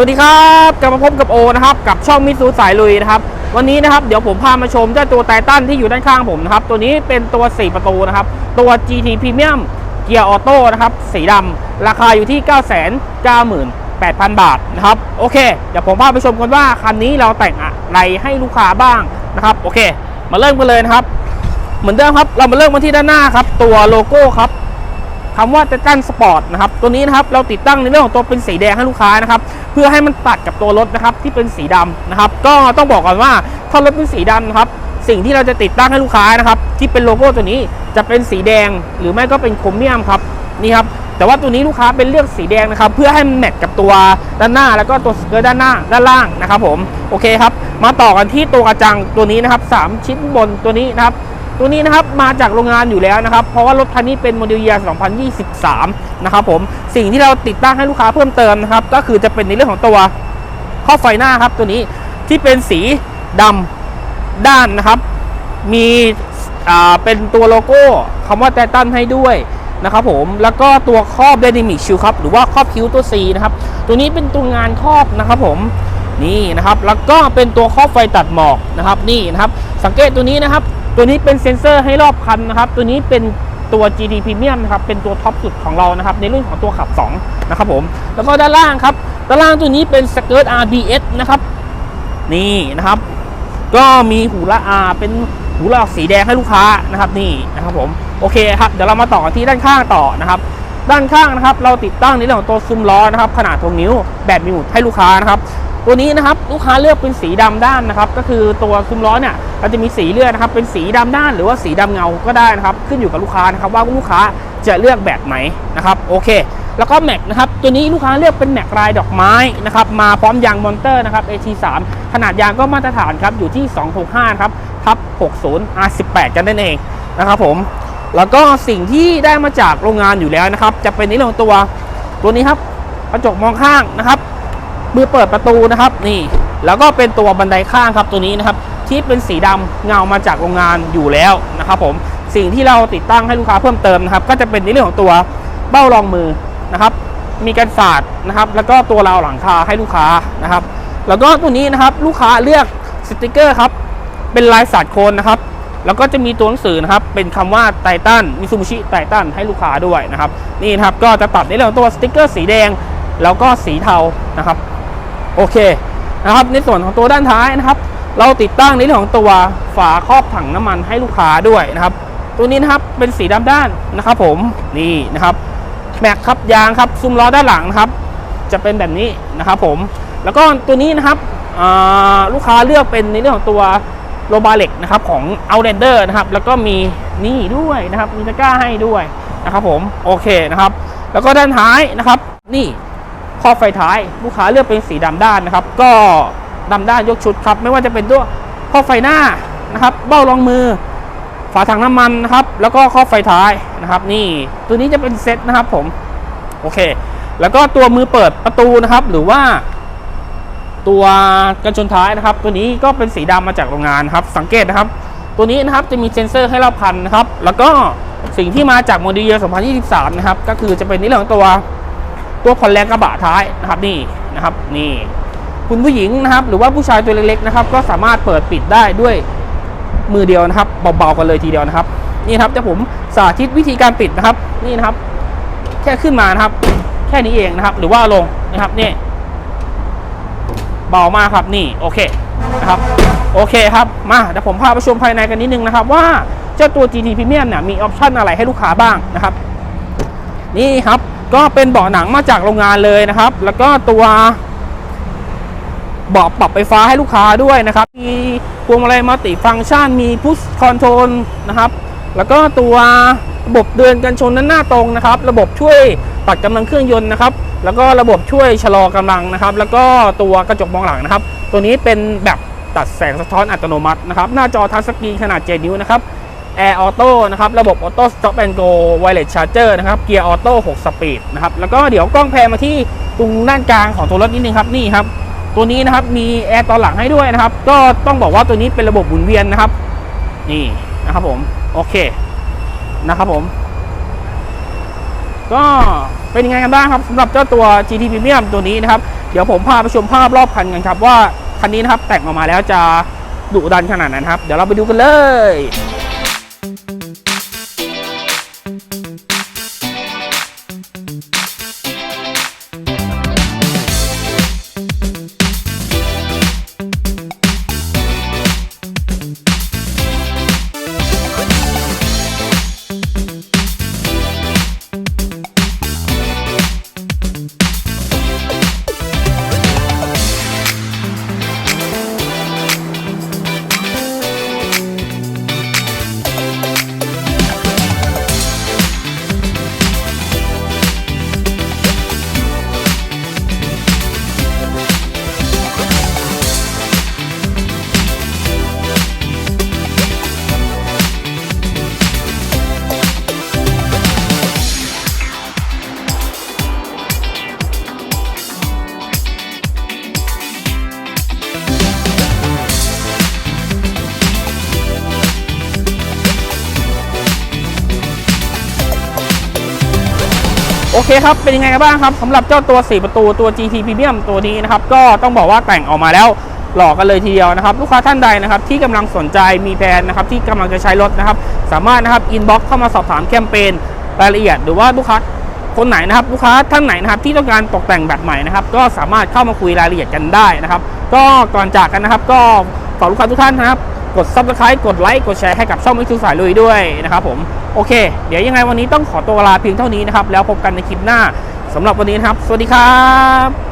สวัสดีครับกลับมาพบกับโอนะครับกับช่องมิสูสายลุยนะครับวันนี้นะครับเดี๋ยวผมพามาชมเจ้าตัวไททันที่อยู่ด้านข้างผมนะครับตัวนี้เป็นตัว 4 ประตูนะครับตัว GT Premium เกียร์ออโต้นะครับสีดำราคาอยู่ที่ 998,000 บาทนะครับโอเค เดี๋ยวผมพาไปชมกันว่าคันนี้เราแต่งอะไรให้ลูกค้าบ้างนะครับโอเค มาเริ่มกันเลยนะครับ เหมือนเดิมครับเรามาเริ่มกันที่ด้านหน้าครับตัวโลโก้ครับ คำว่าเตตันสปอร์ตนะครับตัวนี้นะครับเราติดตั้งในเรื่องของตัวเป็นสีแดงให้ลูกค้านะครับเพื่อให้มันตัดกับตัวรถนะครับที่เป็นสีดำนะครับก็ต้องบอกก่อนว่าถ้ารถเป็นสีดำนะครับสิ่งที่เราจะติดตั้งให้ลูกค้านะครับที่เป็นโลโก้ตัวนี้จะเป็นสีแดงหรือไม่ก็เป็นโครเมียมครับนี่ครับแต่ว่าตัวนี้ลูกค้าเป็นเลือกสีแดงนะครับเพื่อให้มันแมทกับตัวด้านหน้า แล้วก็ตัวสเกิร์ตด้านหน้าด้านล่างนะครับผมโอเคครับมาต่อกันที่ตัวกระจังตัวนี้นะครับสามชิ้นบนตัวนี้นะครับ ตัวนี้นะครับมาจากโรงงานอยู่แล้วนะครับ เพราะว่ารถคันนี้เป็นโมเดลเยียร์2023 นะครับผมสิ่งที่เราติดตั้งให้ลูกค้าเพิ่มเติมนะครับ ก็คือจะเป็นในเรื่องของตัวข้อไฟหน้าครับ ตัวนี้ที่เป็นสีดำด้านนะครับ มีอ่าเป็นตัวโลโก้คำว่าไททันให้ด้วยนะครับผมแล้วก็ตัวครอบ Dynamic Shield ครับหรือว่าครอบคิ้วตัว C นะครับ ตัวนี้เป็นตัวงานครอบนะครับผมนี่นะครับ แล้วก็เป็นตัวครอบไฟตัดหมอกนะครับ นี่นะครับ สังเกตตัวนี้นะครับ ตัวนี้เป็นเซ็นเซอร์ให้รอบคันนะครับ ตัวนี้เป็นตัว GT Premium นะครับ เป็นตัวท็อปสุดของเรานะครับ ในรุ่นของตัวขับ 2 นะครับผม แล้วก็ด้านล่างครับ ด้านล่างตัวนี้เป็นสเกิร์ต RBS นะครับ นี่นะครับ ก็มีหูละอาเป็นหูละสีแดงให้ลูกค้านะครับ นี่นะครับผม โอเคครับ เดี๋ยวเรามาต่อที่ด้านข้างต่อนะครับ ด้านข้างนะครับ เราติดตั้งในเรื่องของตัวซุ้มล้อนะครับ ขนาดทงนิ้วแบบมีหมุดให้ลูกค้านะครับ ตัวนี้นะครับลูกค้าเลือกเป็นสีดำด้านนะครับ ก็คือตัวซุ้มล้อเนี่ยเราจะมีสีเลือกนะครับ เป็นสีดำด้านหรือว่าสีดำเงาก็ได้นะครับ ขึ้นอยู่กับลูกค้านะครับ ว่าลูกค้าจะเลือกแบบไหนนะครับโอเค แล้วก็แม็กนะครับตัวนี้ลูกค้าเลือกเป็นแม็กลายดอกไม้นะครับมาพร้อมยางมอนเตอร์นะครับ AT3 ขนาดยางก็มาตรฐานครับอยู่ที่ 265ครับทับ60 R18 กันนั่นเองนะครับผมแล้วก็สิ่งที่ได้มาจากโรงงานอยู่แล้วนะครับ จะเป็นในเรื่องตัวตัวนี้ครับกระจกมองข้างนะครับ มือเปิดประตูนะครับนี่แล้วก็เป็นตัวบันไดข้างครับตัวนี้นะครับที่เป็นสีดำเงามาจากโรงงานอยู่แล้วนะครับผมสิ่งที่เราติดตั้งให้ลูกค้าเพิ่มเติมนะครับ ก็จะเป็นในเรื่องของตัวเบ้ารองมือนะครับ มีกันศาสตร์นะครับ แล้วก็ตัวราวหลังคาให้ลูกค้านะครับ แล้วก็ตัวนี้นะครับลูกค้าเลือกสติกเกอร์ครับเป็นลายสัตว์โคนนะครับ แล้วก็จะมีตัวหนังสือนะครับ เป็นคำว่าไททันมิซูบิชิไททันให้ลูกค้าด้วยนะครับ นี่นะครับก็จะตัดในเรื่องตัวสติกเกอร์สีแดง แล้วก็สีเทานะครับ โอเคนะครับในส่วนของตัวด้านท้ายนะครับ เราติดตั้งในเรื่องของตัวฝาครอบถังน้ำมันให้ลูกค้าด้วยนะครับ ตัวนี้นะครับเป็นสีดำด้านนะครับ ผมนี่นะครับแม็กครับยางครับซุ้มล้อด้านหลังนะครับ จะเป็นแบบนี้นะครับผมแล้วก็ตัวนี้นะครับลูกค้าเลือกเป็นในเรื่องของตัวโลบาเล็กนะครับของ Outlander นะครับ แล้วก็มีนี่ด้วยนะครับ มีตะกร้าให้ด้วยนะครับผมโอเคนะครับ แล้วก็ด้านท้ายนะครับ นี่ ครอบไฟท้ายลูกค้าเลือกเป็นสีดำด้านนะครับ ก็ดำด้านยกชุดครับ ไม่ว่าจะเป็นตัวครอบไฟหน้านะครับ เบ้ารองมือ ฝาถังน้ำมันนะครับ แล้วก็ครอบไฟท้ายนะครับ นี่ตัวนี้จะเป็นเซตนะครับผมโอเค แล้วก็ตัวมือเปิดประตูนะครับ หรือว่า ตัวกันชนท้ายนะครับ ตัวนี้ก็เป็นสีดำมาจากโรงงานครับ สังเกตนะครับ ตัวนี้นะครับจะมีเซ็นเซอร์ให้เราพันนะครับ แล้วก็สิ่งที่มาจากโมเดลเยียร์2023 นะครับ ก็คือจะเป็นในเรื่องของตัว ตัวผ่อนแรงกระบะท้ายนะครับนี่นะครับนี่คุณผู้หญิงนะครับ หรือว่าผู้ชายตัวเล็กๆนะครับ ก็สามารถเปิดปิดได้ด้วยมือเดียวนะครับเบาๆกันเลยทีเดียวนะครับ นี่ครับจะผมสาธิตวิธีการปิดนะครับ นี่นะครับ แค่ขึ้นมานะครับ แค่นี้เองนะครับ หรือว่าลงนะครับนี่เบามากครับนี่โอเคนะครับโอเคครับมาเดี๋ยวผมพาไปชมภายในกันนิดนึงนะครับ ว่าเจ้าตัว GT Premium เนี่ยมีออปชันอะไรให้ลูกค้าบ้างนะครับ นี่ครับ ก็เป็นเบาะหนังมาจากโรงงานเลยนะครับ แล้วก็ตัวเบาะปรับไฟฟ้าให้ลูกค้าด้วยนะครับ มีพวงมาลัยมัลติฟังก์ชัน มีพุชคอนโทรลนะครับ แล้วก็ตัวระบบเดินกันชนนั้นหน้าตรงนะครับ ระบบช่วยตัดกำลังเครื่องยนต์นะครับ แล้วก็ระบบช่วยชะลอกำลังนะครับ แล้วก็ตัวกระจกมองหลังนะครับ ตัวนี้เป็นแบบตัดแสงสะท้อนอัตโนมัตินะครับ หน้าจอทัชสกรีนขนาด7นิ้วนะครับ Air Auto นะครับ ระบบ Auto Stop and Go Wireless Charger นะครับ เกียร์ออโต้6สปีดนะครับ แล้วก็เดี๋ยวกล้องแพนมาที่ตรงด้านกลางของตัวรถนิดนึงครับ นี่ครับ ตัวนี้นะครับ มีแอร์ตอนหลังให้ด้วยนะครับ ก็ต้องบอกว่าตัวนี้เป็นระบบหมุนเวียนนะครับ นี่นะครับผม โอเค นะครับผม ก็เป็นยังไงกันบ้างครับสำหรับเจ้าตัว GT Premium ตัวนี้นะครับ เดี๋ยวผมพาไปชมภาพรอบคันกันครับว่าคันนี้นะครับแต่งออกมาแล้วจะดุดันขนาดไหนนครับ เดี๋ยวเราไปดูกันเลย โอเคครับ เป็นยังไงกันบ้างครับสำหรับเจ้าตัว 4 ประตูตัว GT Premium ตัวนี้นะครับ ก็ต้องบอกว่าแต่งออกมาแล้วหล่อกันเลยทีเดียวนะครับ ลูกค้าท่านใดนะครับ ที่กำลังสนใจมีแบรนนะครับ ที่กำลังจะใช้รถนะครับ สามารถนะครับอินบ็อกซ์เข้ามาสอบถามแคมเปญรายละเอียด หรือว่าลูกค้าคนไหนนะครับ ลูกค้าท่านไหนนะครับ ที่ต้องการตกแต่งแบบใหม่นะครับ ก็สามารถเข้ามาคุยรายละเอียดกันได้นะครับ ก็ก่อนจากกันนะครับ ก็ฝากลูกค้าทุกท่านนะครับ กด subscribe กดไลค์กดแชร์ให้กับช่องมิทูสายลุยด้วยนะครับผม โอเค เดี๋ยวยังไงวันนี้ต้องขอตัวลาเพียงเท่านี้นะครับ แล้วพบกันในคลิปหน้าสำหรับวันนี้นะครับ สวัสดีครับ